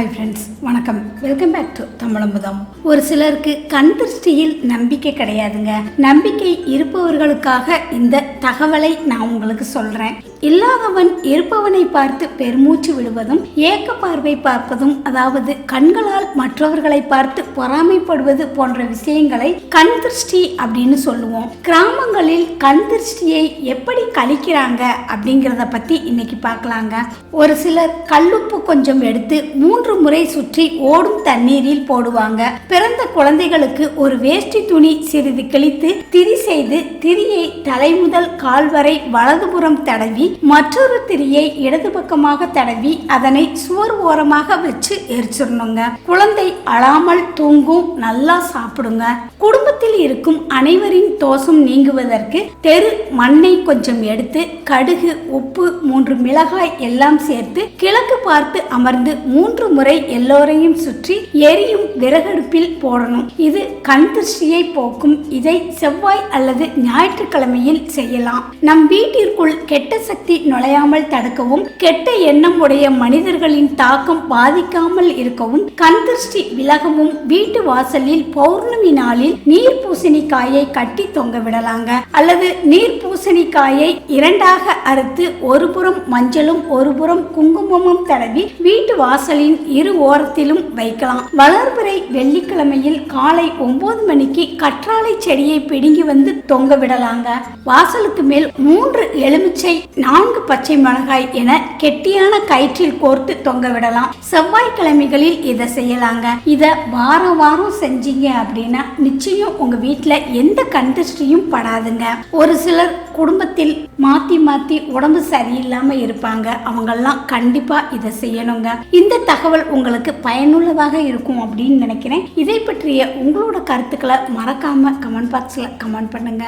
Hi friends வணக்கம். Welcome back to Tamizhambudham. ஒரு சிலருக்கு கண் திருஷ்டியில் நம்பிக்கை கிடையாதுங்க. நம்பிக்கை இருப்பவர்களுக்காக இந்த தகவலை நான் உங்களுக்கு சொல்றேன். இல்லாதவன் இருப்பவனை பார்த்து பெருமூச்சு விடுவதும் ஏக்க பார்வை பார்ப்பதும் அதாவது கண்களால் மற்றவர்களை பார்த்து பொறாமைப்படுவது போன்ற விஷயங்களை கண் திருஷ்டி அப்படின்னு சொல்லுவோம். கிராமங்களில் கண் திருஷ்டியை எப்படி கழிக்கிறாங்க அப்படிங்கிறத பத்தி இன்னைக்கு பார்க்கலாங்க. ஒரு சிலர் கல்லுப்பு கொஞ்சம் எடுத்து மூன்று முறை சுற்றி ஓடும் தண்ணீரில் போடுவாங்க. பிறந்த குழந்தைகளுக்கு ஒரு வேஷ்டி துணி சிறிது கிழித்து திரி செய்து திரியை தலை முதல் கால் வரை வலதுபுறம் தடவி மற்றொரு திரியை இடது பக்கமாக தடவி அதனை சுவர் ஓரமாக வச்சு எரிச்சிடணுங்க. குழந்தை அழாமல் தூங்கும் நல்லா சாப்பிடுங்க. குடும்பத்தில் இருக்கும் அனைவரின் தோசம் நீங்குவதற்கு தெரு மண்ணை கொஞ்சம் எடுத்து கடுகு உப்பு மூன்று மிளகாய் எல்லாம் சேர்த்து கிழக்கு பார்த்து அமர்ந்து மூன்று முறை எல்லோரையும் சுற்றி எரியும் விறகடுப்பில் போடணும். இது கண் திருஷ்டியை போக்கும். இதை செவ்வாய் அல்லது ஞாயிற்றுக்கிழமையில் செய்யலாம். நம் வீட்டிற்குள் கெட்ட சக்தி நுழையாமல் தடுக்கவும் கெட்ட எண்ணம் உடைய மனிதர்களின் தாக்கம் பாதிக்காமல் இருக்கவும் கண் திருஷ்டி விலகவும் வீட்டு வாசலில் பௌர்ணமி நாளில் நீர் பூசணிக்காயை கட்டி தொங்க விடலாங்க. அல்லது நீர் பூசணிக்காயை இரண்டாக அறுத்து ஒரு புறம் மஞ்சளும் ஒரு புறம் குங்குமமும் தடவி வீட்டு வாசலின் இரு ஓரத்திலும் வைக்கலாம். வளர்பிறை வெள்ளிக்கிழமையில் காலை ஒன்பது மணிக்கு கற்றாழை செடியை பிடுங்கி வந்து தொங்க விடலாங்க. வாசலுக்கு மேல் மூன்று எலுமிச்சை நான்கு பச்சை மிளகாய் என கெட்டியான கயிற்றில் கோர்த்து தொங்க விடலாம். செவ்வாய்க்கிழமைகளில் இதை செய்யலாங்க. இதை வாரம் வாரம் செஞ்சீங்க அப்படின்னா நிச்சயம் உங்க வீட்டுல எந்த கண்டிஸ்டியும் படாதுங்க. ஒரு சிலர் குடும்பத்தில் மாத்தி மாத்தி உடம்பு சரியில்லாம இருப்பாங்க. அவங்கெல்லாம் கண்டிப்பா இதை செய்யணுங்க. இந்த தகவல் உங்களுக்கு பயனுள்ளதாக இருக்கும் அப்படின்னு நினைக்கிறேன். இதை பற்றிய உங்களோட கருத்துக்களை மறக்காம கமெண்ட் பாக்ஸ்ல கமெண்ட் பண்ணுங்க.